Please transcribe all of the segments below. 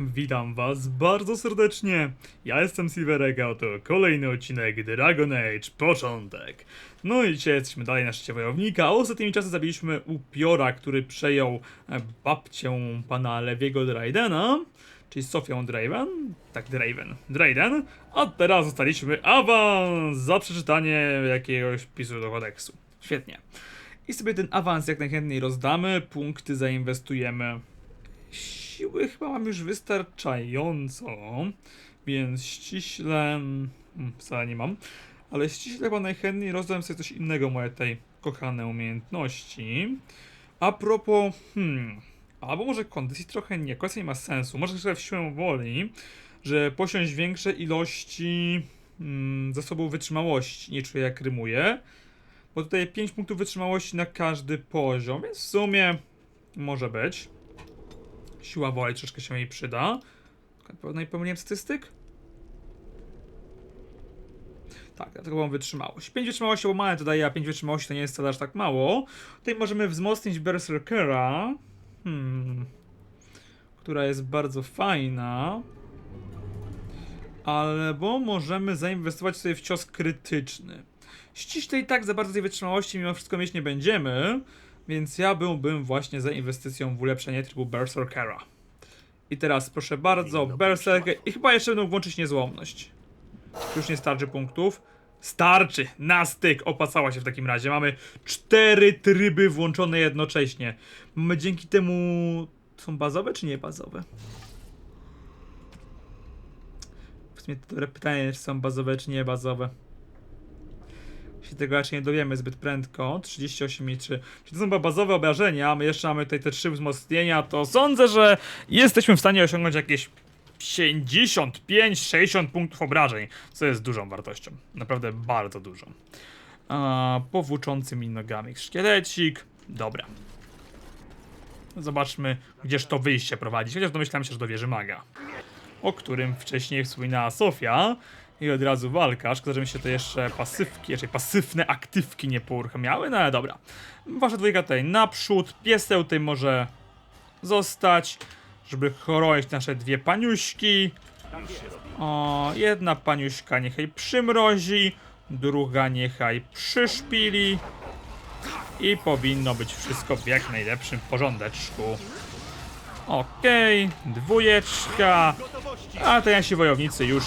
Witam was bardzo serdecznie. Ja jestem Silverega, oto kolejny odcinek Dragon Age Początek. No i dzisiaj jesteśmy dalej na szczycie wojownika, a ostatnimi czasy zabiliśmy upiora, który przejął e, babcię pana Lewiego Draydena, czyli Sofią Draven, tak Draven, Drayden, a teraz dostaliśmy awans za przeczytanie jakiegoś pisu do kodeksu. Świetnie. I sobie ten awans jak najchętniej rozdamy, punkty zainwestujemy siły chyba mam już wystarczająco, więc ściśle. Wcale nie mam, ale ściśle chyba najchętniej rozdałem sobie coś innego, moje tej kochane umiejętności. A propos. Hmm. Albo może kondycji trochę nie, kondycja nie ma sensu. Może jeszcze w siłę woli, że posiąść większe ilości mm, zasobów wytrzymałości. Nie czuję jak rymuję. Bo tutaj 5 punktów wytrzymałości na każdy poziom, więc w sumie może być. Siła woli troszkę się jej przyda. No i pomyliłem statystyk? Tak, dlatego mam wytrzymałość. 5 wytrzymałości, mamy to daje, a 5 wytrzymałości to nie jest wcale aż tak mało. Tutaj możemy wzmocnić Berserkera. Hmm. Która jest bardzo fajna. Albo możemy zainwestować sobie w cios krytyczny. Ściśle i tak za bardzo tej wytrzymałości mimo wszystko mieć nie będziemy. Więc ja byłbym właśnie za inwestycją w ulepszenie trybu Berserkera. I teraz proszę bardzo, Berserker. I chyba jeszcze będą włączyć niezłomność. Już nie starczy punktów. Starczy! Na styk! Opłacała się w takim razie. Mamy cztery tryby włączone jednocześnie. Mamy dzięki temu. Są bazowe czy nie bazowe? W sumie to dobre pytanie, czy są bazowe czy nie bazowe się tego raczej nie dowiemy zbyt prędko. 38 i 3. Czyli to są chyba bazowe obrażenia, my jeszcze mamy tutaj te trzy wzmocnienia, to sądzę, że jesteśmy w stanie osiągnąć jakieś 55-60 punktów obrażeń, co jest dużą wartością. Naprawdę bardzo dużą. A, powłóczącymi nogami szkielecik. Dobra. Zobaczmy, gdzież to wyjście prowadzi. Chociaż domyślam się, że do wieży maga. O którym wcześniej wspominała Sofia. I od razu walka. Szkoda, mi się to jeszcze pasywki, raczej pasywne aktywki nie pouruchamiały, no ale dobra. Wasza dwójka tutaj naprzód, pieseł tutaj może zostać, żeby chronić nasze dwie paniuśki. O, jedna paniuśka niechaj przymrozi, druga niechaj przyszpili. I powinno być wszystko w jak najlepszym porządeczku. Okej, dwójeczka. A te nasi wojownicy już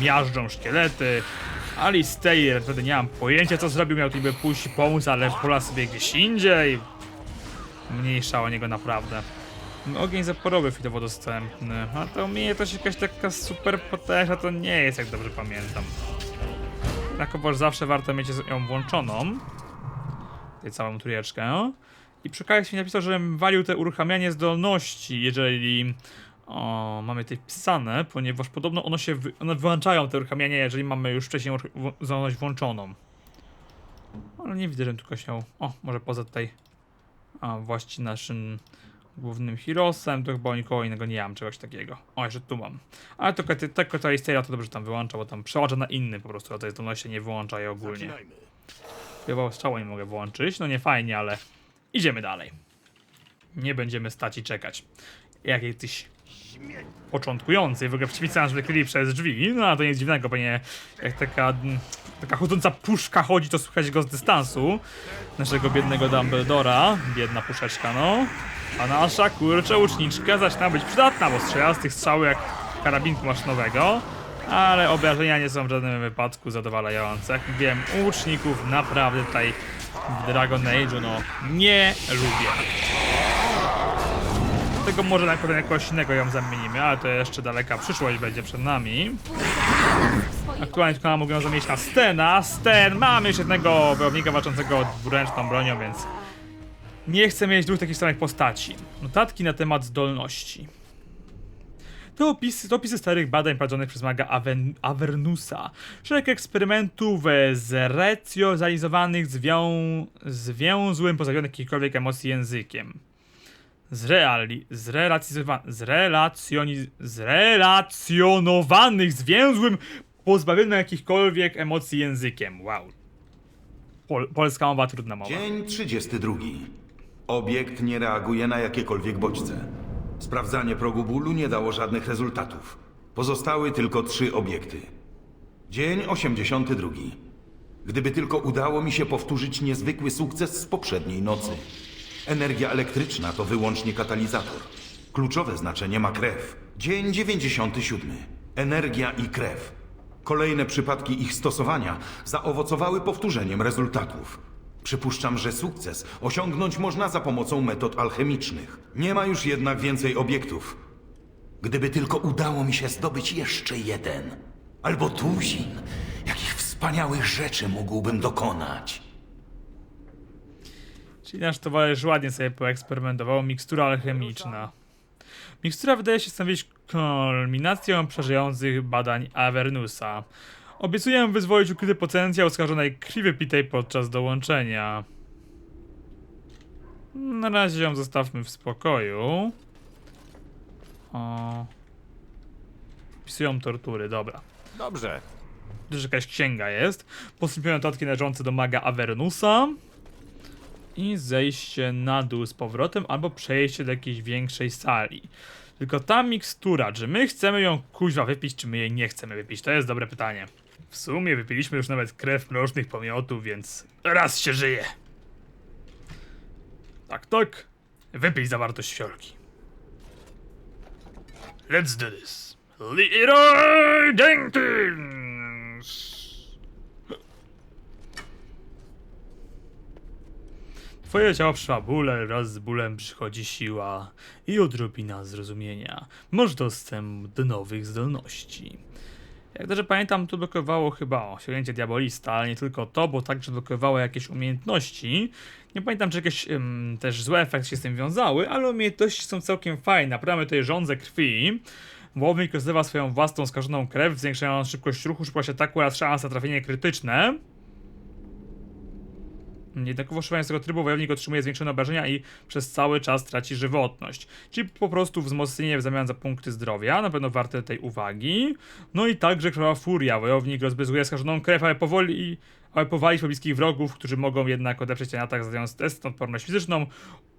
miażdżą szkielety. Alistair, wtedy nie mam pojęcia co zrobił, miał tutaj pójść pomóc, ale pola sobie gdzieś indziej. Mniejsza o niego naprawdę. Ogień zaporowy chwilowo dostępny. A to umiejętność jakaś taka super potężna to nie jest, jak dobrze pamiętam. Jednakowoż zawsze warto mieć ją włączoną. Tę całą trójeczkę. I przy okazji mi napisał, że walił te uruchamianie zdolności, jeżeli o, mamy tutaj wpisane, ponieważ podobno ono się wy, one wyłączają te uruchamianie, jeżeli mamy już wcześniej zdolność włączoną. Ale nie widzę, że tylko się. O, może poza tutaj a, właśnie naszym głównym Hirosem, to chyba nikogo innego nie mam czegoś takiego. O, jeszcze tu mam. Ale te- tylko to jest to dobrze tam wyłącza, bo tam przełącza na inny po prostu, a tej zdolności nie wyłącza je ogólnie. Chyba strzału nie mogę włączyć. No nie fajnie, ale idziemy dalej. Nie będziemy stać i czekać. Jak jakiś początkujący, w ogóle przeciwnicy nas wykryli przez drzwi, no to nic dziwnego, pewnie jak taka, mm, taka chodząca puszka chodzi, to słychać go z dystansu. Naszego biednego Dumbledora, biedna puszeczka, no. A nasza, kurczę, łuczniczka zaczyna być przydatna, bo strzela z tych strzałów jak karabinku maszynowego. Ale obrażenia nie są w żadnym wypadku zadowalające. Jak wiem, łuczników naprawdę tutaj w Dragon Age'u, no, nie lubię. Dlatego może najpierw jakoś innego ją zamienimy, ale to jeszcze daleka przyszłość będzie przed nami. Aktualnie tylko mogę ją zamienić na Stena. Sten, mamy już jednego wojownika walczącego dwuręczną bronią, więc nie chcę mieć dwóch takich samych postaci. Notatki na temat zdolności. To opisy, opisy starych badań prowadzonych przez maga Aven, Avernusa. Szereg eksperymentów e, zrecjozalizowanych zwią, zwięzłym pozbawionych jakichkolwiek emocji językiem. Zreali, zrelacjonowa, zrelacjoni, zrelacjonowanych zwięzłym pozbawionym jakichkolwiek emocji językiem. Wow. Pol, polska mowa, trudna mowa. Dzień 32. Obiekt nie reaguje na jakiekolwiek bodźce. Sprawdzanie progu bólu nie dało żadnych rezultatów. Pozostały tylko trzy obiekty. Dzień 82. Gdyby tylko udało mi się powtórzyć niezwykły sukces z poprzedniej nocy. Energia elektryczna to wyłącznie katalizator. Kluczowe znaczenie ma krew. Dzień 97. Energia i krew. Kolejne przypadki ich stosowania zaowocowały powtórzeniem rezultatów. Przypuszczam, że sukces osiągnąć można za pomocą metod alchemicznych. Nie ma już jednak więcej obiektów. Gdyby tylko udało mi się zdobyć jeszcze jeden, albo tuzin, jakich wspaniałych rzeczy mógłbym dokonać. Czyli nasz towarzysz ładnie sobie poeksperymentował. Mikstura alchemiczna. Mikstura wydaje się stanowić kulminacją przerażających badań Avernusa. Obiecuję wyzwolić ukryty potencjał oskarżonej krwi wypitej podczas dołączenia. Na razie ją zostawmy w spokoju. O. Pisują tortury, dobra. Dobrze. Już jakaś księga jest. Postępują notatki należące do maga Avernusa. I zejście na dół z powrotem, albo przejście do jakiejś większej sali. Tylko ta mikstura, czy my chcemy ją kuźwa wypić, czy my jej nie chcemy wypić? To jest dobre pytanie. W sumie wypiliśmy już nawet krew mrocznych pomiotów, więc raz się żyje. Tak, tak. Wypij zawartość fiolki. Let's do this. Leroy Jenkins! Twoje ciało przyszła bóle, wraz z bólem przychodzi siła i odrobina zrozumienia. Masz dostęp do nowych zdolności. Jak dobrze pamiętam, to blokowało chyba osiągnięcie diabolista, ale nie tylko to, bo także blokowało jakieś umiejętności. Nie pamiętam, czy jakieś ym, też złe efekty się z tym wiązały, ale umiejętności są całkiem fajne. Naprawdę tutaj żądzę krwi. Wojownik rozlewa swoją własną skażoną krew, zwiększając szybkość ruchu, szybkość ataku oraz szansa trafienie krytyczne. Jednakowo używając tego trybu wojownik otrzymuje zwiększone obrażenia i przez cały czas traci żywotność. Czyli po prostu wzmocnienie w zamian za punkty zdrowia, na pewno warte tej uwagi. No i także krwawa furia. Wojownik rozbryzguje skażoną krew, ale powoli ale powalić pobliskich wrogów, którzy mogą jednak odeprzeć ten atak zadając test na odporność fizyczną.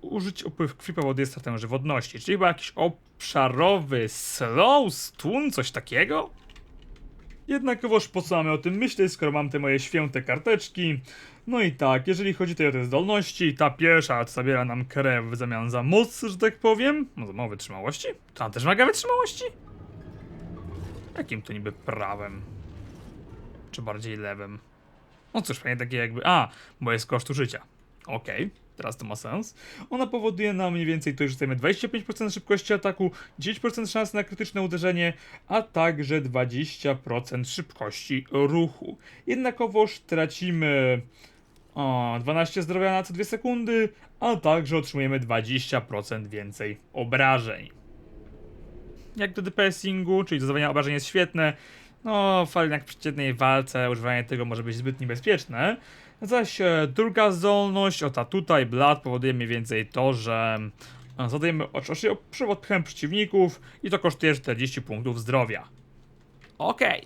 Użyć upływ krwi powoduje stratę żywotności. Czyli chyba jakiś obszarowy slow stun, coś takiego? Jednakowoż po co mamy o tym myśleć, skoro mam te moje święte karteczki? No i tak, jeżeli chodzi tutaj o te zdolności, ta pierwsza zabiera nam krew w zamian za moc, że tak powiem. No za mało wytrzymałości? To ona też wymaga wytrzymałości? Jakim to niby prawem? Czy bardziej lewym? No cóż, pewnie takie jakby... A, bo jest kosztu życia. Okej, teraz to ma sens. Ona powoduje nam mniej więcej to, że dostajemy 25% szybkości ataku, 10% szans na krytyczne uderzenie, a także 20% szybkości ruchu. Jednakowoż tracimy o, 12 zdrowia na co 2 sekundy, a także otrzymujemy 20% więcej obrażeń. Jak do DPSingu, czyli dozowania obrażeń jest świetne, no fajnie jak w przeciętnej walce używanie tego może być zbyt niebezpieczne. Zaś e, druga zdolność, o ta tutaj, Blood, powoduje mniej więcej to, że e, zadajemy oczywiście odpychem przeciwników i to kosztuje 40 punktów zdrowia. Okej.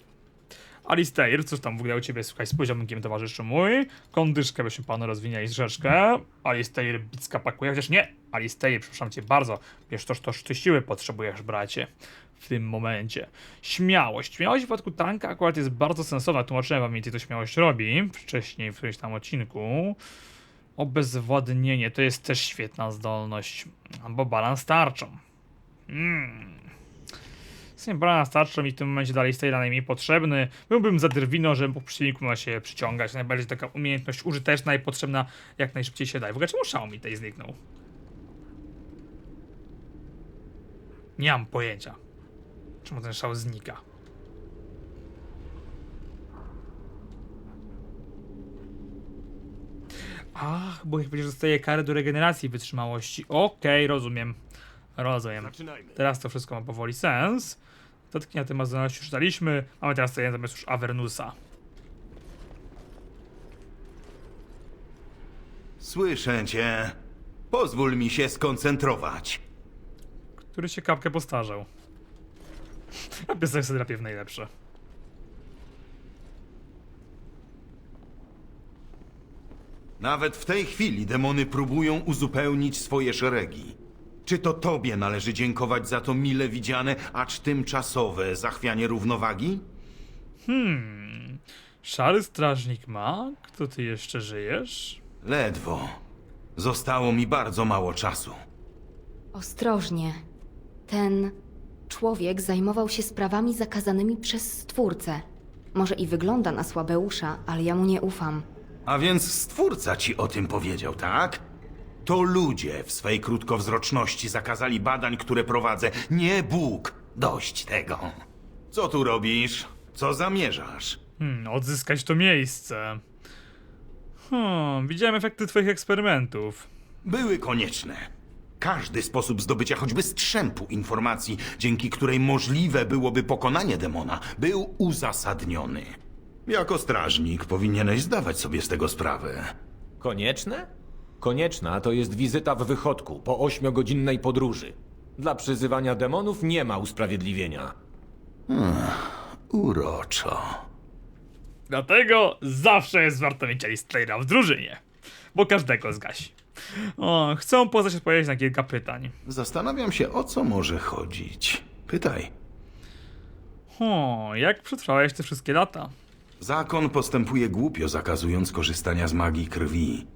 Alistair, cóż tam w ogóle u ciebie słuchaj z poziomkiem towarzyszu mój? Kondyszkę byśmy panu rozwinęli troszeczkę. Alistair bicka pakuje, chociaż nie. Alistair, przepraszam cię bardzo. Wiesz, toż toż ty siły potrzebujesz, bracie. W tym momencie. Śmiałość. Śmiałość w przypadku tanka akurat jest bardzo sensowna. Tłumaczyłem wam więcej, co śmiałość robi wcześniej w którymś tam odcinku. Obezwładnienie to jest też świetna zdolność. Albo balans tarczą. Hmm. Sobie balans tarczą w tym momencie dalej stoi najmniej potrzebny. Byłbym za drwino, że po przeciwniku ma się przyciągać. Najbardziej taka umiejętność użyteczna i potrzebna jak najszybciej się da. W ogóle czemu szał mi tej zniknął? Nie mam pojęcia. Czemu ten szał znika? Ach, bo jak będziesz dostaje karę do regeneracji wytrzymałości. Okej, rozumiem. Rozumiem. Zaczynajmy. Teraz to wszystko ma powoli sens. Dodatki na temat zdolności już daliśmy. Mamy teraz tutaj zamiast już Avernusa. Słyszę cię. Pozwól mi się skoncentrować. Który się kapkę postarzał. A piesek sobie drapie w najlepsze. Nawet w tej chwili demony próbują uzupełnić swoje szeregi. Czy to tobie należy dziękować za to mile widziane, acz tymczasowe zachwianie równowagi? Szary strażnik ma? Kto ty jeszcze żyjesz? Ledwo. Zostało mi bardzo mało czasu. Ostrożnie. Ten człowiek zajmował się sprawami zakazanymi przez Stwórcę. Może i wygląda na słabeusza, ale ja mu nie ufam. A więc stwórca ci o tym powiedział, tak? To ludzie w swej krótkowzroczności zakazali badań, które prowadzę, nie Bóg. Dość tego. Co tu robisz? Co zamierzasz? Hmm, odzyskać to miejsce. Hmm, widziałem efekty twoich eksperymentów. Były konieczne. Każdy sposób zdobycia choćby strzępu informacji, dzięki której możliwe byłoby pokonanie demona, był uzasadniony. Jako strażnik powinieneś zdawać sobie z tego sprawę. Konieczne? Konieczna to jest wizyta w wychodku po ośmiogodzinnej podróży. Dla przyzywania demonów nie ma usprawiedliwienia. Uroczo. Dlatego zawsze jest warto mieć Alistaira w drużynie. Bo każdego zgasi. O, chcę poznać odpowiedź na kilka pytań. Zastanawiam się, o co może chodzić. Pytaj. O, jak przetrwałeś te wszystkie lata? Zakon postępuje głupio, zakazując korzystania z magii krwi.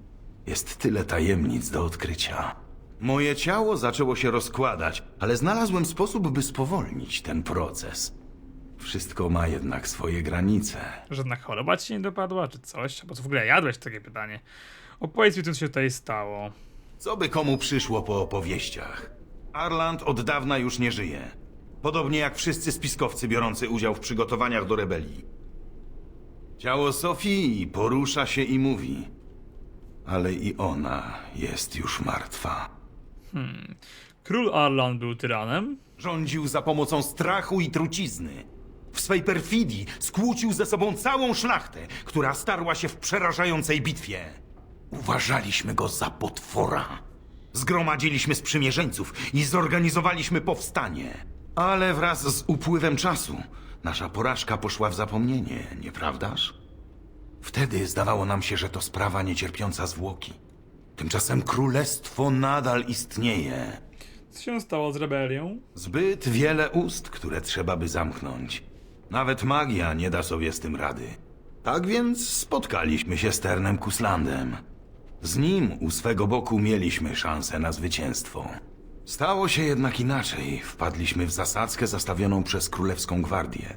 Jest tyle tajemnic do odkrycia. Moje ciało zaczęło się rozkładać, ale znalazłem sposób, by spowolnić ten proces. Wszystko ma jednak swoje granice. Żadna choroba ci nie dopadła, czy coś? Bo co w ogóle jadłeś takie pytanie? Opowiedz mi, co się tutaj stało. Co by komu przyszło po opowieściach? Arland od dawna już nie żyje. Podobnie jak wszyscy spiskowcy biorący udział w przygotowaniach do rebelii. Ciało Sofii porusza się i mówi. Ale i ona jest już martwa. Król Arlan był tyranem? Rządził za pomocą strachu i trucizny. W swej perfidii skłócił ze sobą całą szlachtę, która starła się w przerażającej bitwie. Uważaliśmy go za potwora. Zgromadziliśmy sprzymierzeńców i zorganizowaliśmy powstanie. Ale wraz z upływem czasu nasza porażka poszła w zapomnienie, nieprawdaż? Wtedy zdawało nam się, że to sprawa niecierpiąca zwłoki. Tymczasem królestwo nadal istnieje. Co się stało z rebelią? Zbyt wiele ust, które trzeba by zamknąć. Nawet magia nie da sobie z tym rady. Tak więc spotkaliśmy się z Ternem Kuslandem. Z nim u swego boku mieliśmy szansę na zwycięstwo. Stało się jednak inaczej. Wpadliśmy w zasadzkę zastawioną przez Królewską Gwardię.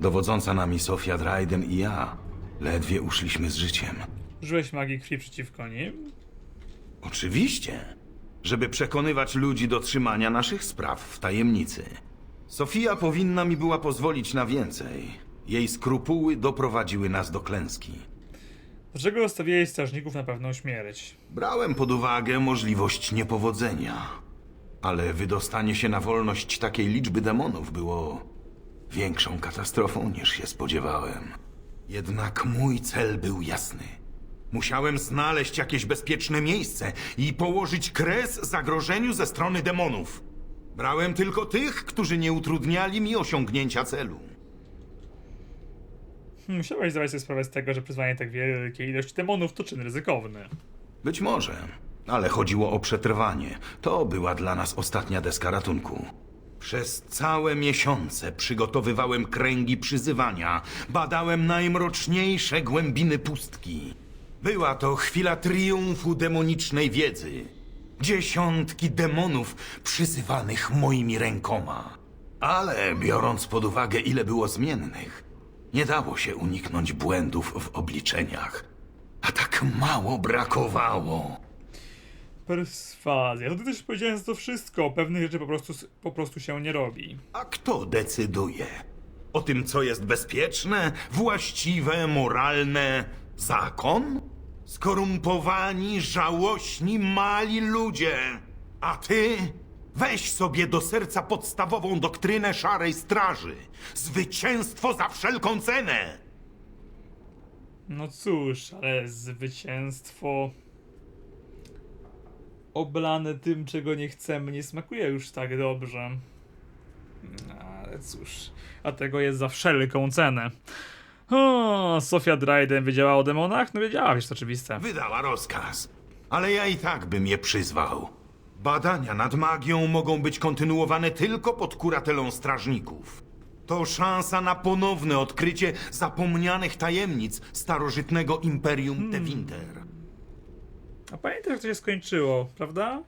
Dowodząca nami Sofia Dryden i ja ledwie uszliśmy z życiem. Użyłeś magii krwi przeciwko nim? Oczywiście, żeby przekonywać ludzi do trzymania naszych spraw w tajemnicy. Sofia powinna mi była pozwolić na więcej. Jej skrupuły doprowadziły nas do klęski. Dlaczego zostawiłeś strażników na pewną śmierć? Brałem pod uwagę możliwość niepowodzenia, ale wydostanie się na wolność takiej liczby demonów było większą katastrofą niż się spodziewałem. Jednak mój cel był jasny. Musiałem znaleźć jakieś bezpieczne miejsce i położyć kres zagrożeniu ze strony demonów. Brałem tylko tych, którzy nie utrudniali mi osiągnięcia celu. Musiałeś zdawać sobie sprawę z tego, że przyzwanie tak wielkiej ilości demonów to czyn ryzykowny. Być może, ale chodziło o przetrwanie. To była dla nas ostatnia deska ratunku. Przez całe miesiące przygotowywałem kręgi przyzywania, badałem najmroczniejsze głębiny pustki. Była to chwila triumfu demonicznej wiedzy. Dziesiątki demonów przyzywanych moimi rękoma. Ale biorąc pod uwagę, ile było zmiennych, nie dało się uniknąć błędów w obliczeniach. A tak mało brakowało. Perswazja. No ty też powiedziałem to wszystko. Pewnych rzeczy po prostu, po prostu się nie robi. A kto decyduje? O tym, co jest bezpieczne, właściwe, moralne? Zakon? Skorumpowani, żałośni, mali ludzie. A ty? Weź sobie do serca podstawową doktrynę szarej straży. Zwycięstwo za wszelką cenę. No cóż, ale zwycięstwo oblane tym, czego nie chcemy, nie smakuje już tak dobrze. No, Ale cóż, a tego jest za wszelką cenę. O, Sofia Dryden wiedziała o demonach? No wiedziała, wiesz, to oczywiste. Wydała rozkaz. Ale ja i tak bym je przyzwał. Badania nad magią mogą być kontynuowane tylko pod kuratelą strażników. To szansa na ponowne odkrycie zapomnianych tajemnic starożytnego imperium de Winter. A pamiętasz jak to się skończyło, prawda?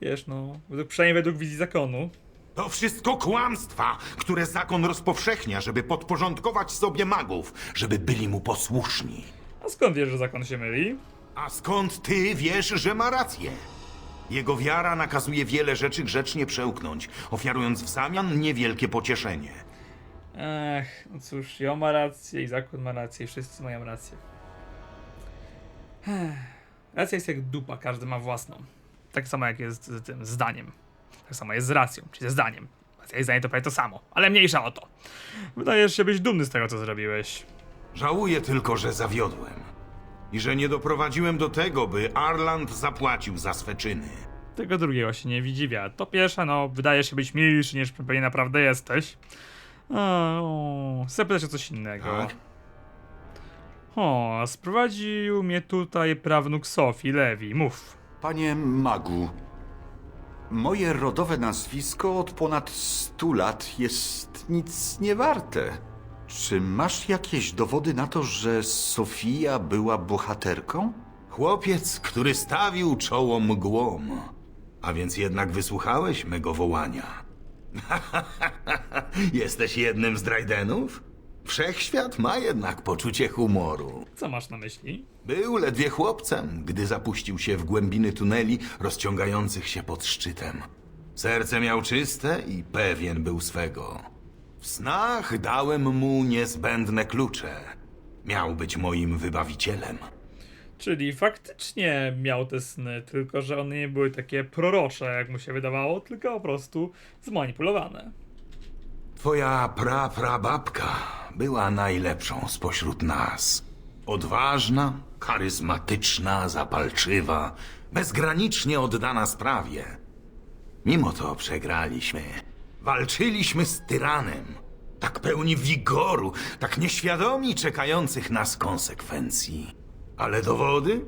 Wiesz, no, według, przynajmniej według wizji zakonu. To wszystko kłamstwa, które zakon rozpowszechnia, żeby podporządkować sobie magów, żeby byli mu posłuszni. A skąd wiesz, że zakon się myli? A skąd ty wiesz, że ma rację? Jego wiara nakazuje wiele rzeczy grzecznie przełknąć, ofiarując w zamian niewielkie pocieszenie. Ech, no cóż, ja ma rację i zakon ma rację, i wszyscy mają rację. Ech, Racja jest jak dupa, każdy ma własną. Tak samo jak jest z tym zdaniem. Tak samo jest z racją, czyli ze zdaniem. Racja i zdanie to prawie to samo, ale mniejsza o to. Wydajesz się być dumny z tego, co zrobiłeś. Żałuję tylko, że zawiodłem. I że nie doprowadziłem do tego, by Arland zapłacił za swe czyny. Tego drugiego się nie widzi wiatr. To pierwsze, no, wydaje się być milszy niż pewnie naprawdę jesteś. O, chcę pytać o coś innego. Tak? O, sprowadził mnie tutaj prawnuk Sofii, Lewi. Mów. Panie magu, moje rodowe nazwisko od ponad stu lat jest nic nie warte. Czy masz jakieś dowody na to, że Sofia była bohaterką? Chłopiec, który stawił czoło mgłom. A więc jednak wysłuchałeś mego wołania. Jesteś jednym z Drajdenów? Wszechświat ma jednak poczucie humoru. Co masz na myśli? Był ledwie chłopcem, gdy zapuścił się w głębiny tuneli rozciągających się pod szczytem. Serce miał czyste i pewien był swego. W snach dałem mu niezbędne klucze. Miał być moim wybawicielem. Czyli faktycznie miał te sny, tylko że one nie były takie prorocze, jak mu się wydawało, tylko po prostu zmanipulowane. Twoja praprababka była najlepszą spośród nas. Odważna, charyzmatyczna, zapalczywa, bezgranicznie oddana sprawie. Mimo to przegraliśmy. Walczyliśmy z tyranem. Tak pełni wigoru, tak nieświadomi czekających nas konsekwencji. Ale dowody?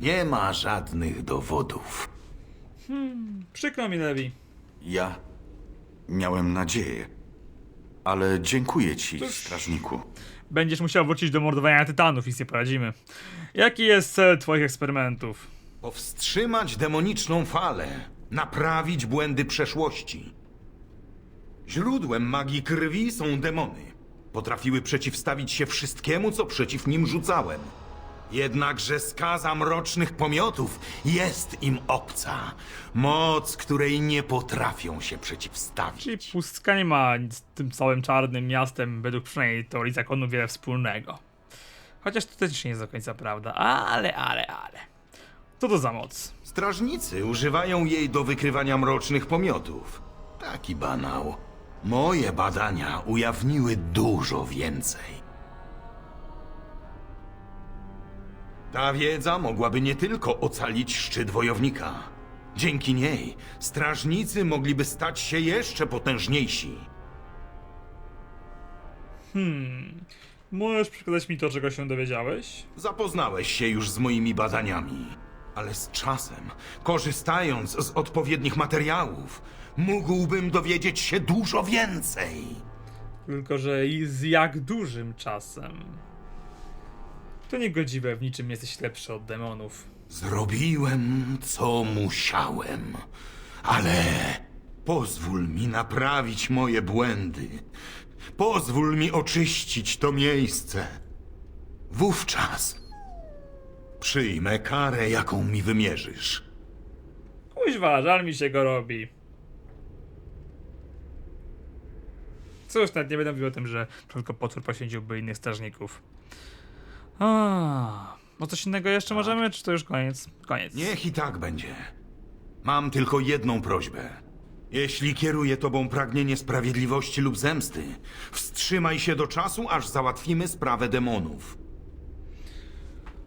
Nie ma żadnych dowodów. Przykro mi, Lewi. Ja miałem nadzieję. Ale dziękuję ci, Cóż. strażniku. Będziesz musiał wrócić do mordowania tytanów, nic nie poradzimy. Jaki jest cel twoich eksperymentów? Powstrzymać demoniczną falę, naprawić błędy przeszłości. Źródłem magii krwi są demony. Potrafiły przeciwstawić się wszystkiemu, co przeciw nim rzucałem. Jednakże skaza mrocznych pomiotów jest im obca. Moc, której nie potrafią się przeciwstawić. Czyli pustka nie ma nic z tym całym czarnym miastem, według przynajmniej teorii zakonu, wiele wspólnego. Chociaż to też nie jest do końca prawda, ale, ale, ale. Co to za moc? Strażnicy używają jej do wykrywania mrocznych pomiotów. Taki banał. Moje badania ujawniły dużo więcej. Ta wiedza mogłaby nie tylko ocalić szczyt wojownika. Dzięki niej strażnicy mogliby stać się jeszcze potężniejsi. Możesz przekazać mi to, czego się dowiedziałeś? Zapoznałeś się już z moimi badaniami, ale z czasem, korzystając z odpowiednich materiałów, mógłbym dowiedzieć się dużo więcej. Tylko, że i z jak dużym czasem. To niegodziwe, w niczym jesteś lepszy od demonów. Zrobiłem, co musiałem, ale pozwól mi naprawić moje błędy. Pozwól mi oczyścić to miejsce. Wówczas przyjmę karę, jaką mi wymierzysz. Kuźwa, żal mi się go robi. Cóż, nawet nie będę mówił o tym, że tylko potwór poświęciłby innych strażników. A, o coś innego jeszcze możemy, czy to już koniec? Koniec. Niech i tak będzie. Mam tylko jedną prośbę. Jeśli kieruje tobą pragnienie sprawiedliwości lub zemsty, wstrzymaj się do czasu, aż załatwimy sprawę demonów.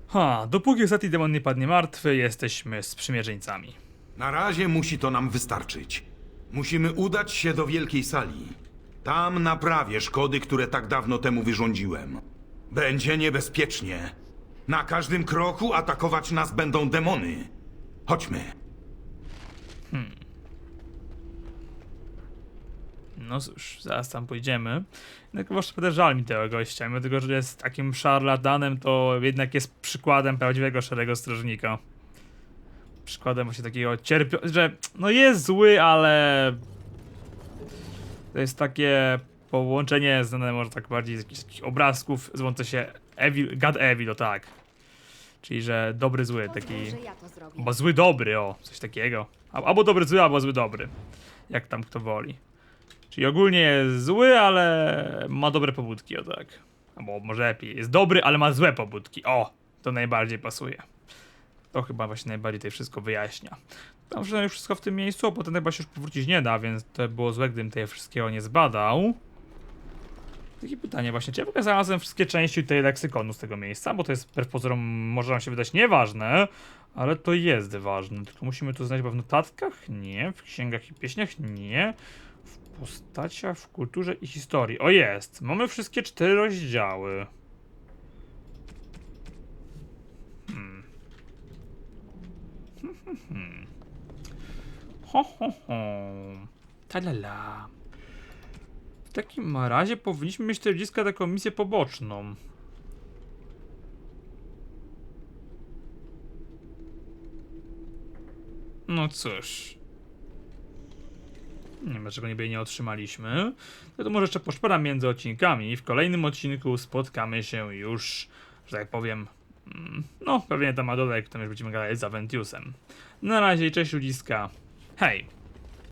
Ha, dopóki ostatni demon nie padnie martwy, jesteśmy sprzymierzeńcami. Na razie musi to nam wystarczyć. Musimy udać się do wielkiej sali. Tam naprawię szkody, które tak dawno temu wyrządziłem. Będzie niebezpiecznie. Na każdym kroku atakować nas będą demony. Chodźmy. No cóż, zaraz tam pójdziemy. Jednak właśnie żal mi tego gościa, mimo tego, że jest takim szarlatanem, to jednak jest przykładem prawdziwego szarego strażnika. Przykładem właśnie takiego cierpio... że no jest zły, ale... To jest takie połączenie znane może tak bardziej z jakichś obrazków, zwące się Evil, God Evil, o tak. Czyli, że dobry, zły, taki... Pozwól, że ja to zrobię. Albo zły dobry, o, coś takiego. Al- Albo dobry zły, albo zły dobry. Jak tam kto woli. Czyli ogólnie jest zły, ale ma dobre pobudki, o tak. Albo może lepiej, jest dobry, ale ma złe pobudki. O, to najbardziej pasuje. To chyba właśnie najbardziej tutaj wszystko wyjaśnia. Tam że już wszystko w tym miejscu, a potem chyba się już powrócić nie da, więc to by było złe, gdybym tutaj wszystkiego nie zbadał. Takie pytanie właśnie, czy ja w wszystkie części tej leksykonu z tego miejsca, bo to jest wbrew pozorom może nam się wydać nieważne, ale to jest ważne, tylko musimy to znaleźć chyba w notatkach? Nie. W księgach i pieśniach? Nie. W postaciach, w kulturze i historii. O jest! Mamy wszystkie cztery rozdziały. Hmm. Hmm, hmm, hmm. Ho, ho, ho. Talala. W takim razie powinniśmy mieć te ludziska taką misję poboczną. No cóż. Nie wiem, dlaczego niby jej nie otrzymaliśmy. No to może jeszcze poszperam między odcinkami. W kolejnym odcinku spotkamy się już, że tak powiem, mm, no pewnie dole, jak tam już będziemy gadać z Aventiusem. Na razie, cześć ludziska. Hej!